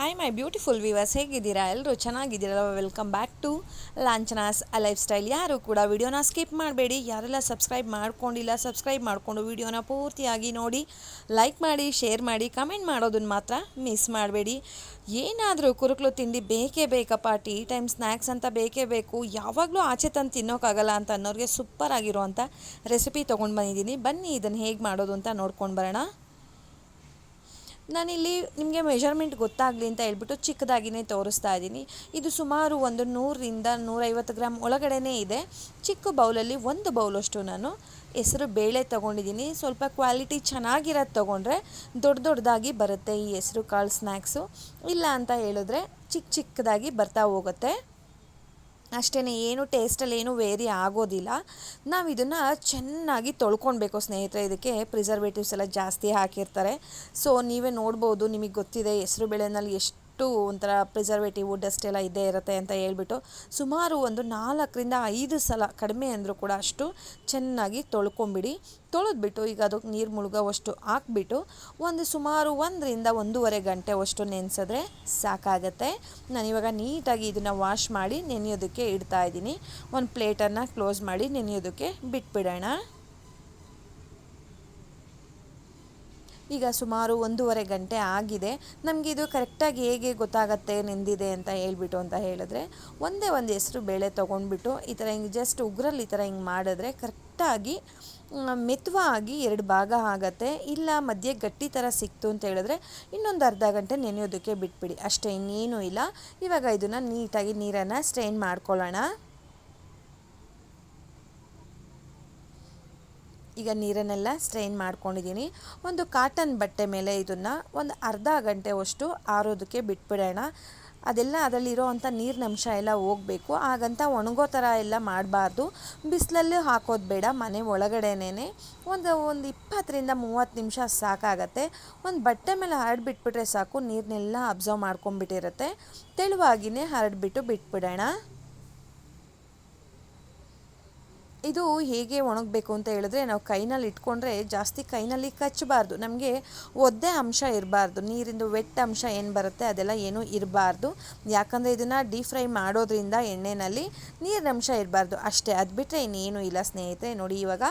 Hi my beautiful viewers ಹೇಗಿದ್ದೀರಾ? ಎಲ್ಲರೂ ಚೆನ್ನಾಗಿದ್ದೀರಲ್ಲ welcome back to ಲಾಂಚನಾಸ್ lifestyle ಯಾರು ಕೂಡ ವಿಡಿಯೋನ ಸ್ಕಿಪ್ ಮಾಡಬೇಡಿ. ಯಾರೆಲ್ಲ ಸಬ್ಸ್ಕ್ರೈಬ್ ಮಾಡ್ಕೊಂಡಿಲ್ಲ ಸಬ್ಸ್ಕ್ರೈಬ್ ಮಾಡಿಕೊಂಡು ವಿಡಿಯೋನ ಪೂರ್ತಿಯಾಗಿ ನೋಡಿ ಲೈಕ್ ಮಾಡಿ ಶೇರ್ ಮಾಡಿ ಕಮೆಂಟ್ ಮಾಡೋದನ್ನು ಮಾತ್ರ ಮಿಸ್ ಮಾಡಬೇಡಿ. ಏನಾದರೂ ಕುರುಕಲು ತಿಂಡಿ ಬೇಕೇ ಬೇಕಪ್ಪ ಟೀ ಟೈಮ್ ಸ್ನ್ಯಾಕ್ಸ್ ಅಂತ ಬೇಕೇ ಬೇಕು. ಯಾವಾಗಲೂ ಆಚೆ ತಂದು ತಿನ್ನೋಕ್ಕಾಗಲ್ಲ ಅಂತ ಅನ್ನೋರಿಗೆ ಸೂಪರ್ ಆಗಿರುವಂಥ ರೆಸಿಪಿ ತೊಗೊಂಡು ಬಂದಿದ್ದೀನಿ. ಬನ್ನಿ ಇದನ್ನು ಹೇಗೆ ಮಾಡೋದು ಅಂತ ನೋಡ್ಕೊಂಡು ಬರೋಣ. ನಾನಿಲ್ಲಿ ನಿಮಗೆ ಮೆಷರ್ಮೆಂಟ್ ಗೊತ್ತಾಗಲಿ ಅಂತ ಹೇಳ್ಬಿಟ್ಟು ಚಿಕ್ಕದಾಗಿನೇ ತೋರಿಸ್ತಾ ಇದ್ದೀನಿ. ಇದು ಸುಮಾರು ಒಂದು ನೂರರಿಂದ ನೂರೈವತ್ತು ಗ್ರಾಮ್ ಒಳಗಡೆನೇ ಇದೆ. ಚಿಕ್ಕ ಬೌಲಲ್ಲಿ ಒಂದು ಬೌಲಷ್ಟು ನಾನು ಹೆಸರು ಬೇಳೆ ತೊಗೊಂಡಿದ್ದೀನಿ. ಸ್ವಲ್ಪ ಕ್ವಾಲಿಟಿ ಚೆನ್ನಾಗಿರೋದು ತೊಗೊಂಡ್ರೆ ದೊಡ್ಡ ದೊಡ್ಡದಾಗಿ ಬರುತ್ತೆ ಈ ಹೆಸರು ಕಾಳು ಸ್ನ್ಯಾಕ್ಸು ಇಲ್ಲ ಅಂತ ಹೇಳಿದ್ರೆ ಚಿಕ್ಕ ಚಿಕ್ಕದಾಗಿ ಬರ್ತಾ ಹೋಗುತ್ತೆ. ಅಷ್ಟೇ ಏನು ಟೇಸ್ಟಲ್ಲಿ ಏನು ವೇರಿ ಆಗೋದಿಲ್ಲ. ನಾವು ಇದನ್ನು ಚೆನ್ನಾಗಿ ತೊಳ್ಕೊಳ್ಬೇಕು ಸ್ನೇಹಿತರೆ, ಇದಕ್ಕೆ ಪ್ರಿಸರ್ವೇಟಿವ್ಸ್ ಎಲ್ಲ ಜಾಸ್ತಿ ಹಾಕಿರ್ತಾರೆ. ಸೊ ನೀವೇ ನೋಡ್ಬೋದು, ನಿಮಗೆ ಗೊತ್ತಿದೆ, ಹೆಸರು ಬೇಳೆನಲ್ಲಿ ಎಷ್ಟು ಒಂಥರ ಪ್ರಿಸರ್ವೇಟಿವ್ ಡಸ್ಟ್ ಎಲ್ಲ ಇದ್ದೇ ಇರುತ್ತೆ ಅಂತ ಹೇಳ್ಬಿಟ್ಟು ಸುಮಾರು ಒಂದು ನಾಲ್ಕರಿಂದ ಐದು ಸಲ ಕಡಿಮೆ ಅಂದರೂ ಕೂಡ ಅಷ್ಟು ಚೆನ್ನಾಗಿ ತೊಳ್ಕೊಂಬಿಡಿ. ತೊಳೆದ್ಬಿಟ್ಟು ಈಗ ಅದಕ್ಕೆ ನೀರು ಮುಳುಗೋವಷ್ಟು ಹಾಕ್ಬಿಟ್ಟು ಒಂದು ಸುಮಾರು ಒಂದರಿಂದ ಒಂದೂವರೆ ಗಂಟೆ ಅಷ್ಟು ನೆನೆಸಿದ್ರೆ ಸಾಕಾಗತ್ತೆ. ನಾನಿವಾಗ ನೀಟಾಗಿ ಇದನ್ನು ವಾಶ್ ಮಾಡಿ ನೆನೆಯೋದಕ್ಕೆ ಇಡ್ತಾ ಇದ್ದೀನಿ. ಒಂದು ಪ್ಲೇಟನ್ನು ಕ್ಲೋಸ್ ಮಾಡಿ ನೆನೆಯೋದಕ್ಕೆ ಬಿಟ್ಬಿಡೋಣ. ಈಗ ಸುಮಾರು ಒಂದೂವರೆ ಗಂಟೆ ಆಗಿದೆ. ನಮಗೆ ಇದು ಕರೆಕ್ಟಾಗಿ ಹೇಗೆ ಗೊತ್ತಾಗತ್ತೆ, ನೆಂದಿದೆ ಅಂತ ಹೇಳ್ಬಿಟ್ಟು ಅಂತ ಹೇಳಿದ್ರೆ, ಒಂದೇ ಒಂದು ಹೆಸರು ಬೇಳೆ ತೊಗೊಂಡ್ಬಿಟ್ಟು ಈ ಥರ ಹಿಂಗೆ ಜಸ್ಟ್ ಉಗ್ರಲ್ಲಿ ಈ ಥರ ಹಿಂಗೆ ಮಾಡಿದ್ರೆ ಕರೆಕ್ಟಾಗಿ ಮೆತ್ತವಾಗಿ ಎರಡು ಭಾಗ ಆಗತ್ತೆ. ಇಲ್ಲ ಮಧ್ಯೆ ಗಟ್ಟಿ ಥರ ಸಿಕ್ತು ಅಂತ ಹೇಳಿದ್ರೆ ಇನ್ನೊಂದು ಅರ್ಧ ಗಂಟೆ ನೆನೆಯೋದಕ್ಕೆ ಬಿಟ್ಬಿಡಿ. ಅಷ್ಟೇ ಇನ್ನೇನೂ ಇಲ್ಲ. ಇವಾಗ ಇದನ್ನು ನೀಟಾಗಿ ನೀರನ್ನು ಸ್ಟ್ರೈನ್ ಮಾಡ್ಕೊಳ್ಳೋಣ. ಈಗ ನೀರನ್ನೆಲ್ಲ ಸ್ಟ್ರೈನ್ ಮಾಡ್ಕೊಂಡಿದ್ದೀನಿ. ಒಂದು ಕಾಟನ್ ಬಟ್ಟೆ ಮೇಲೆ ಇದನ್ನು ಒಂದು ಅರ್ಧ ಗಂಟೆವಷ್ಟು ಆರೋದಕ್ಕೆ ಬಿಟ್ಬಿಡೋಣ. ಅದೆಲ್ಲ ಅದರಲ್ಲಿರೋ ಅಂಥ ನೀರಿನ ಅಂಶ ಎಲ್ಲ ಹೋಗಬೇಕು. ಹಾಗಂತ ಒಣಗೋ ಥರ ಎಲ್ಲ ಮಾಡಬಾರ್ದು. ಬಿಸಿಲಲ್ಲೂ ಹಾಕೋದು ಬೇಡ, ಮನೆ ಒಳಗಡೆನೇ ಒಂದು ಒಂದು ಇಪ್ಪತ್ತರಿಂದ ಮೂವತ್ತು ನಿಮಿಷ ಸಾಕಾಗತ್ತೆ. ಒಂದು ಬಟ್ಟೆ ಮೇಲೆ ಹರಡ್ಬಿಟ್ಬಿಟ್ರೆ ಸಾಕು ನೀರನ್ನೆಲ್ಲ ಅಬ್ಸರ್ವ್ ಮಾಡ್ಕೊಂಬಿಟ್ಟಿರುತ್ತೆ ತೆಳುವಾಗಿಯೇ ಹರಡ್ಬಿಟ್ಟು ಬಿಟ್ಬಿಡೋಣ. ಇದು ಹೇಗೆ ಒಣಗಬೇಕು ಅಂತ ಹೇಳಿದ್ರೆ ನಾವು ಕೈನಲ್ಲಿ ಇಟ್ಕೊಂಡ್ರೆ ಜಾಸ್ತಿ ಕೈನಲ್ಲಿ ಕಚ್ಚಬಾರ್ದು. ನಮಗೆ ಒದ್ದೆ ಅಂಶ ಇರಬಾರ್ದು. ನೀರಿಂದು ವೆಟ್ ಅಂಶ ಏನು ಬರುತ್ತೆ ಅದೆಲ್ಲ ಏನೂ ಇರಬಾರ್ದು. ಯಾಕಂದರೆ ಇದನ್ನು ಡೀಪ್ ಫ್ರೈ ಮಾಡೋದ್ರಿಂದ ಎಣ್ಣೆಯಲ್ಲಿ ನೀರಿನ ಅಂಶ ಇರಬಾರ್ದು. ಅಷ್ಟೇ, ಅದು ಬಿಟ್ಟರೆ ಇನ್ನೇನು ಇಲ್ಲ ಸ್ನೇಹಿತರೆ. ನೋಡಿ, ಇವಾಗ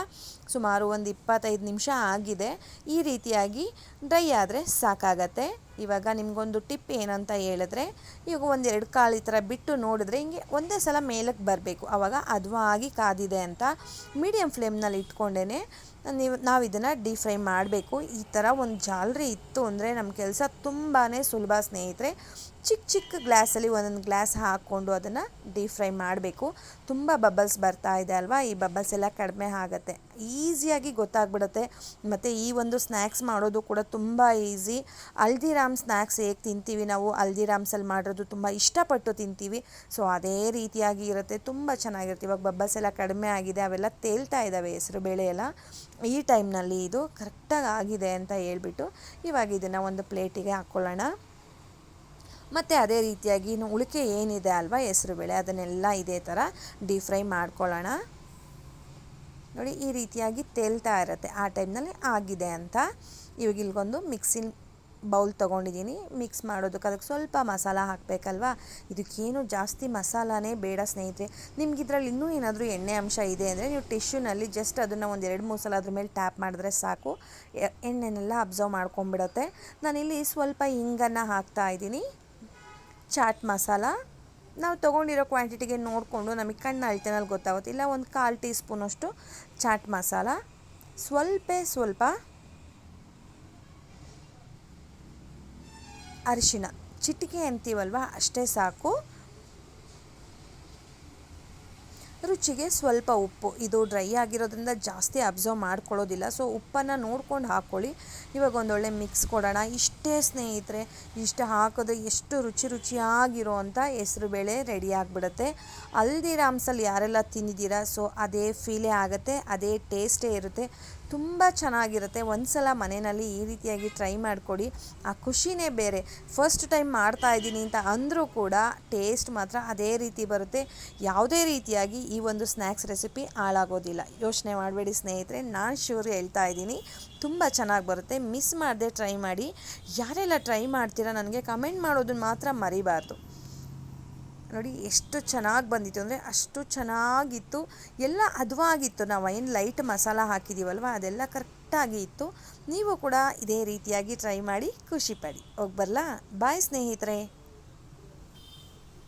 ಸುಮಾರು ಒಂದು ಇಪ್ಪತ್ತೈದು ನಿಮಿಷ ಆಗಿದೆ. ಈ ರೀತಿಯಾಗಿ ಡ್ರೈ ಆದರೆ ಸಾಕಾಗತ್ತೆ. ಇವಾಗ ನಿಮಗೊಂದು ಟಿಪ್ ಏನಂತ ಹೇಳಿದ್ರೆ, ಇವಾಗ ಒಂದೆರಡು ಕಾಳು ಈ ಥರ ಬಿಟ್ಟು ನೋಡಿದ್ರೆ ಹಿಂಗೆ ಒಂದೇ ಸಲ ಮೇಲಕ್ಕೆ ಬರಬೇಕು. ಆವಾಗ ಆಗಿ ಕಾದಿದೆ ಅಂತ ಮೀಡಿಯಮ್ ಫ್ಲೇಮ್ನಲ್ಲಿ ಇಟ್ಕೊಂಡೇ ನೀವು, ನಾವು ಇದನ್ನು ಡೀಪ್ ಫ್ರೈ ಮಾಡಬೇಕು. ಈ ಥರ ಒಂದು ಜಾಲರಿ ಇತ್ತು ಅಂದರೆ ನಮ್ಮ ಕೆಲಸ ತುಂಬಾ ಸುಲಭ ಸ್ನೇಹಿತರೆ. ಚಿಕ್ಕ ಚಿಕ್ಕ ಗ್ಲಾಸಲ್ಲಿ ಒಂದೊಂದು ಗ್ಲಾಸ್ ಹಾಕ್ಕೊಂಡು ಅದನ್ನು ಡೀಪ್ ಫ್ರೈ ಮಾಡಬೇಕು. ತುಂಬ ಬಬಲ್ಸ್ ಬರ್ತಾ ಇದೆ ಅಲ್ವಾ? ಈ ಬಬಲ್ಸ್ ಎಲ್ಲ ಕಡಿಮೆ ಆಗುತ್ತೆ. ಈಸಿಯಾಗಿ ಗೊತ್ತಾಗ್ಬಿಡುತ್ತೆ. ಮತ್ತು ಈ ಒಂದು ಸ್ನ್ಯಾಕ್ಸ್ ಮಾಡೋದು ಕೂಡ ತುಂಬ ಈಸಿ. ಹಲ್ದಿರಾಮ್ ಸ್ನ್ಯಾಕ್ಸ್ ಹೇಗೆ ತಿಂತೀವಿ ನಾವು? ಹಲ್ದಿರಾಮ್ಸಲ್ಲಿ ಮಾಡಿರೋದು ತುಂಬ ಇಷ್ಟಪಟ್ಟು ತಿಂತೀವಿ. ಸೊ, ಅದೇ ರೀತಿಯಾಗಿ ಇರುತ್ತೆ. ತುಂಬ ಚೆನ್ನಾಗಿರುತ್ತೆ. ಇವಾಗ ಬಬ್ಬಲ್ಸ್ ಎಲ್ಲ ಕಡಿಮೆ ಆಗಿದೆ. ಅವೆಲ್ಲ ತೇಲ್ತಾ ಇದ್ದಾವೆ ಹೆಸರು ಬೇಳೆ ಈ ಟೈಮ್ನಲ್ಲಿ ಇದು ಕರೆಕ್ಟಾಗಿ ಆಗಿದೆ ಅಂತ ಹೇಳಿಬಿಟ್ಟು ಇವಾಗ ಇದನ್ನು ಒಂದು ಪ್ಲೇಟಿಗೆ ಹಾಕ್ಕೊಳ್ಳೋಣ. ಮತ್ತು ಅದೇ ರೀತಿಯಾಗಿ ಇನ್ನು ಉಳಿಕೆ ಏನಿದೆ ಅಲ್ವಾ ಹೆಸರುಬೇಳೆ ಅದನ್ನೆಲ್ಲ ಇದೇ ಥರ ಡೀಪ್ ಫ್ರೈ ಮಾಡ್ಕೊಳ್ಳೋಣ. ನೋಡಿ, ಈ ರೀತಿಯಾಗಿ ತೇಲ್ತಾ ಇರುತ್ತೆ. ಆ ಟೈಮ್ನಲ್ಲಿ ಆಗಿದೆ ಅಂತ ಇವಾಗ ಇಲ್ಗೊಂದು ಮಿಕ್ಸಿನ ಬೌಲ್ ತೊಗೊಂಡಿದ್ದೀನಿ. ಮಿಕ್ಸ್ ಮಾಡೋದಕ್ಕೆ ಅದಕ್ಕೆ ಸ್ವಲ್ಪ ಮಸಾಲ ಹಾಕಬೇಕಲ್ವಾ? ಇದಕ್ಕೇನು ಜಾಸ್ತಿ ಮಸಾಲಾನೇ ಬೇಡ ಸ್ನೇಹಿತರೆ. ನಿಮ್ಗೆ ಇದರಲ್ಲಿ ಇನ್ನೂ ಏನಾದರೂ ಎಣ್ಣೆ ಅಂಶ ಇದೆ ಅಂದರೆ ನೀವು ಟಿಶ್ಯೂನಲ್ಲಿ ಜಸ್ಟ್ ಅದನ್ನು ಒಂದು ಎರಡು ಮೂರು ಸಲ ಅದ್ರ ಮೇಲೆ ಟ್ಯಾಪ್ ಮಾಡಿದ್ರೆ ಸಾಕು. ಎಣ್ಣೆನೆಲ್ಲ ಅಬ್ಸರ್ವ್ ಮಾಡ್ಕೊಂಬಿಡತ್ತೆ ನಾನಿಲ್ಲಿ ಸ್ವಲ್ಪ ಹಿಂಗನ್ನು ಹಾಕ್ತಾ ಇದ್ದೀನಿ. ಚಾಟ್ ಮಸಾಲ. ನಾವು ತೊಗೊಂಡಿರೋ ಕ್ವಾಂಟಿಟಿಗೆ ನೋಡಿಕೊಂಡು ನಮಗೆ ಕಣ್ಣು ಅಳ್ತೆನಲ್ಲಿ ಗೊತ್ತಾಗುತ್ತೆ. ಇಲ್ಲ ಒಂದು ಕಾಲು ಟೀ ಸ್ಪೂನಷ್ಟು ಚಾಟ್ ಮಸಾಲ. ಸ್ವಲ್ಪ ಸ್ವಲ್ಪ ಅರಿಶಿನ ಚಿಟಿಕೆ ಅಂತೀವಲ್ವ, ಅಷ್ಟೇ ಸಾಕು. ರುಚಿಗೆ ಸ್ವಲ್ಪ ಉಪ್ಪು. ಇದು ಡ್ರೈ ಆಗಿರೋದ್ರಿಂದ ಜಾಸ್ತಿ ಅಬ್ಸರ್ವ್ ಮಾಡ್ಕೊಳ್ಳೋದಿಲ್ಲ. ಸೊ, ಉಪ್ಪನ್ನು ನೋಡ್ಕೊಂಡು ಹಾಕ್ಕೊಳ್ಳಿ. ಇವಾಗ ಒಂದೊಳ್ಳೆ ಮಿಕ್ಸ್ ಕೊಡೋಣ. ಇಷ್ಟೇ ಸ್ನೇಹಿತರೆ, ಇಷ್ಟು ಹಾಕೋದು ಎಷ್ಟು ರುಚಿ ರುಚಿಯಾಗಿರೋ ಅಂಥ ಹೆಸರುಬೇಳೆ ರೆಡಿ ಆಗಿಬಿಡುತ್ತೆ. ಹಲ್ದಿರಾಮ್ಸಲ್ಲಿ ಯಾರೆಲ್ಲ ತಿಂದಿದ್ದೀರಾ, ಸೊ, ಅದೇ ಫೀಲೇ ಆಗುತ್ತೆ, ಅದೇ ಟೇಸ್ಟೇ ಇರುತ್ತೆ. ತುಂಬ ಚೆನ್ನಾಗಿರುತ್ತೆ. ಒಂದು ಸಲ ಮನೆಯಲ್ಲಿ ಈ ರೀತಿಯಾಗಿ ಟ್ರೈ ಮಾಡಿಕೊಡಿ. ಆ ಖುಷಿನೇ ಬೇರೆ. ಫಸ್ಟ್ ಟೈಮ್ ಮಾಡ್ತಾ ಇದ್ದೀನಿ ಅಂತ ಅಂದರೂ ಕೂಡ ಟೇಸ್ಟ್ ಮಾತ್ರ ಅದೇ ರೀತಿ ಬರುತ್ತೆ. ಯಾವುದೇ ರೀತಿಯಾಗಿ ಈ ಒಂದು ಸ್ನ್ಯಾಕ್ಸ್ ರೆಸಿಪಿ ಹಾಳಾಗೋದಿಲ್ಲ. ಯೋಚನೆ ಮಾಡಬೇಡಿ ಸ್ನೇಹಿತರೆ. ನಾನು ಶ್ಯೂರ್ ಹೇಳ್ತಾ ಇದ್ದೀನಿ. ತುಂಬ ಚೆನ್ನಾಗಿ ಬರುತ್ತೆ. ಮಿಸ್ ಮಾಡದೆ ಟ್ರೈ ಮಾಡಿ. ಯಾರೆಲ್ಲ ಟ್ರೈ ಮಾಡ್ತೀರಾ ನನಗೆ ಕಮೆಂಟ್ ಮಾಡೋದನ್ನು ಮಾತ್ರ ಮರಿಬಾರ್ದು. ನೋಡಿ, ಎಷ್ಟು ಚೆನ್ನಾಗಿ ಬಂದಿತ್ತು ಅಂದರೆ ಅಷ್ಟು ಚೆನ್ನಾಗಿತ್ತು. ಎಲ್ಲ ಅದುವಾಗಿತ್ತು. ನಾವು ಏನು ಲೈಟ್ ಮಸಾಲ ಹಾಕಿದ್ದೀವಲ್ವ ಅದೆಲ್ಲ ಕರೆಕ್ಟಾಗಿ ಇತ್ತು. ನೀವು ಕೂಡ ಇದೇ ರೀತಿಯಾಗಿ ಟ್ರೈ ಮಾಡಿ ಖುಷಿಪಡಿ ಹೋಗಿ ಬರಲಾ? ಬಾಯ್ ಸ್ನೇಹಿತರೆ.